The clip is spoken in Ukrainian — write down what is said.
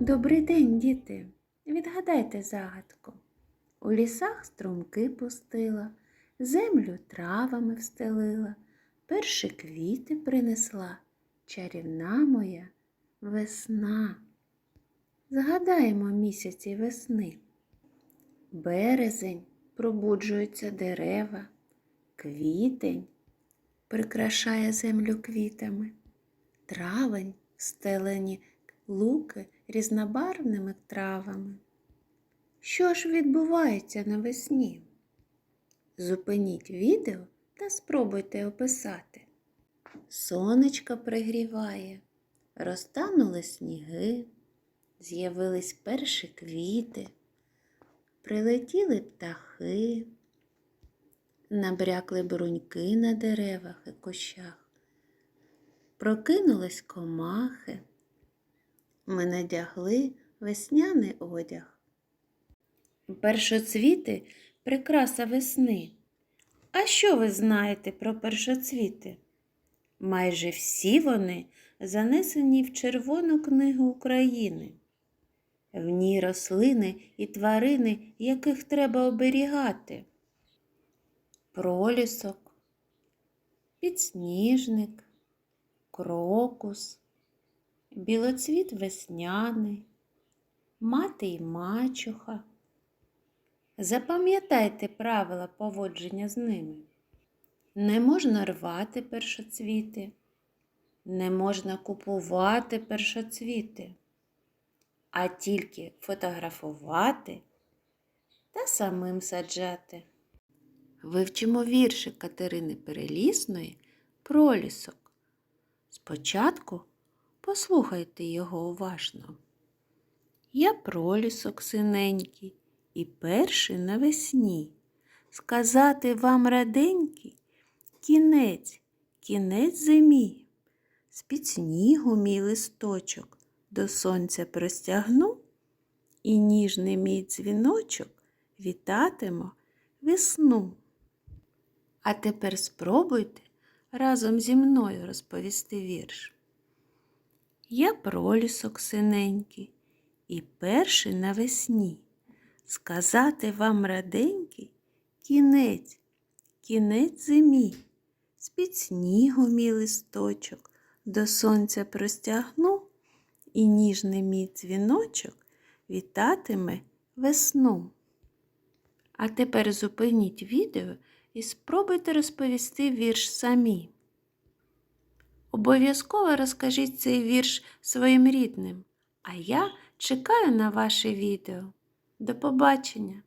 Добрий день, діти. Відгадайте загадку. У лісах струмки пустила, землю травами встелила, перші квіти принесла, чарівна моя весна. Згадаємо місяці весни. Березень пробуджуються дерева, квітень прикрашає землю квітами, травень стелені луки різнобарвними травами. Що ж відбувається навесні? Зупиніть відео та спробуйте описати. Сонечко пригріває, розтанули сніги, з'явились перші квіти, прилетіли птахи, набрякли бруньки на деревах і кущах, прокинулись комахи. Ми надягли весняний одяг. Першоцвіти прикраса весни. А що ви знаєте про першоцвіти? Майже всі вони занесені в Червону книгу України. В ній рослини і тварини, яких треба оберігати. Пролісок, підсніжник, крокус, білоцвіт весняний, мати й мачуха. Запам'ятайте правила поводження з ними. Не можна рвати першоцвіти, не можна купувати першоцвіти, а тільки фотографувати та самим саджати. Вивчимо віршик Катерини Перелісної Пролісок. Спочатку послухайте його уважно. Я пролісок синенький і перший навесні. Сказати вам раденький кінець, кінець зимі. З-під снігу мій листочок до сонця простягну, і ніжний мій дзвіночок вітатимо весну. А тепер спробуйте разом зі мною розповісти вірш. Я пролісок синенький і перший навесні. Сказати вам раденький кінець, кінець зимі. З-під снігу мій листочок до сонця простягну, і ніжний мій дзвіночок вітатиме весну. А тепер зупиніть відео і спробуйте розповісти вірш самі. Обов'язково розкажіть цей вірш своїм рідним, а я чекаю на ваше відео. До побачення!